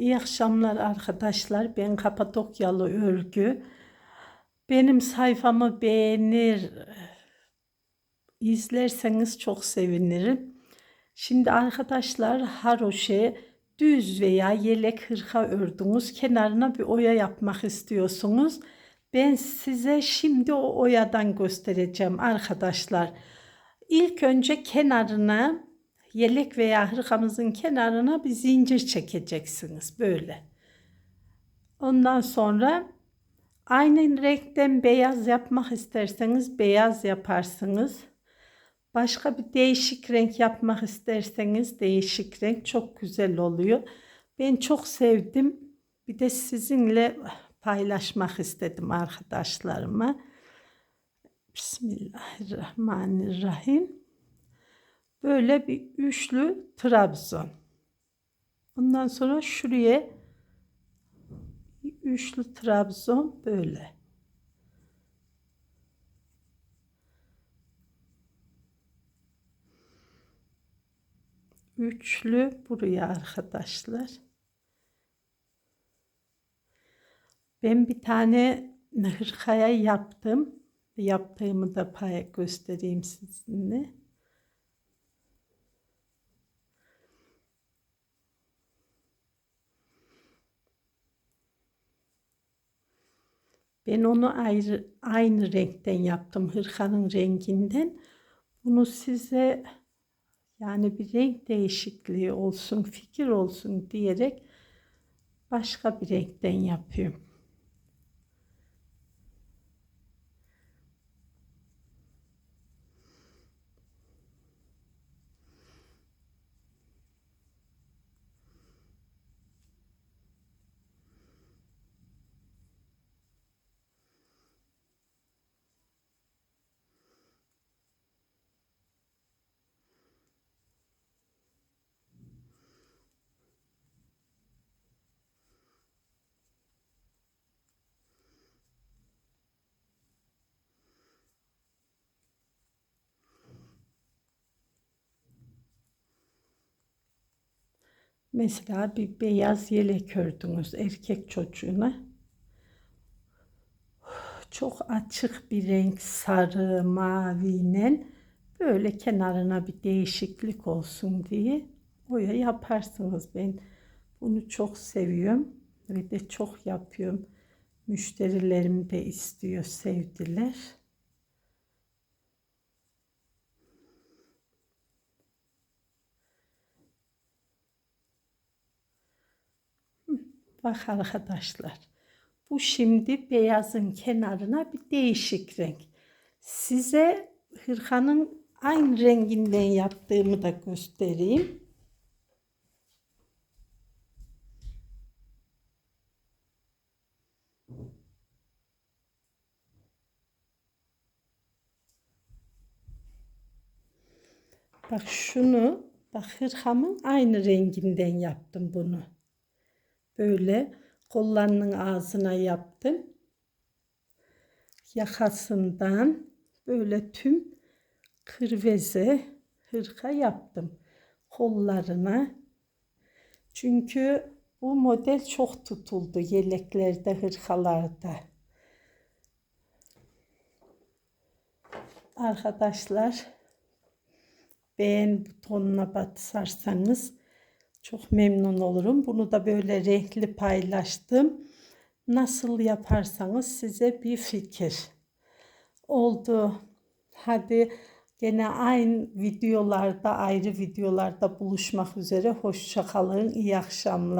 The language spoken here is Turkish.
İyi akşamlar arkadaşlar. Ben Kapadokyalı Örgü. Benim sayfamı beğenir, izlerseniz çok sevinirim. Şimdi arkadaşlar haroşe düz veya yelek hırka ördünüz. Kenarına bir oya yapmak istiyorsunuz. Ben size şimdi o oyadan göstereceğim arkadaşlar. İlk önce kenarına yelek veya hırkamızın kenarına bir zincir çekeceksiniz böyle. Ondan sonra aynı renkten beyaz yapmak isterseniz beyaz yaparsınız. Başka bir değişik renk yapmak isterseniz değişik renk çok güzel oluyor. Ben çok sevdim. Bir de sizinle paylaşmak istedim arkadaşlarıma. Bismillahirrahmanirrahim. Böyle bir üçlü trabzon. Ondan sonra şuraya üçlü trabzon böyle. Üçlü buraya arkadaşlar. Ben bir tane hırkaya yaptım. Yaptığımı da pay göstereyim sizinle. Ben onu ayrı aynı renkten yaptım. Hırkanın renginden. Bunu size yani bir renk değişikliği olsun, fikir olsun diyerek başka bir renkten yapıyorum. Mesela bir beyaz yelek ördünüz erkek çocuğuna. Çok açık bir renk sarı, maviyle böyle kenarına bir değişiklik olsun diye boya yaparsınız. Ben bunu çok seviyorum ve de çok yapıyorum. Müşterilerim de istiyor, sevdiler. Bak arkadaşlar. Bu şimdi beyazın kenarına bir değişik renk. Size hırkanın aynı renginden yaptığımı da göstereyim. Bak şunu, bak hırkamın aynı renginden yaptım bunu böyle kollarının ağzına yaptım. Yakasından böyle tüm kırveze hırka yaptım. Kollarına. Çünkü bu model çok tutuldu yeleklerde, hırkalarda. Arkadaşlar beğen butonuna basarsanız çok memnun olurum. Bunu da böyle renkli paylaştım. Nasıl yaparsanız size bir fikir. Oldu. Hadi gene aynı videolarda, ayrı videolarda buluşmak üzere. Hoşçakalın. İyi akşamlar.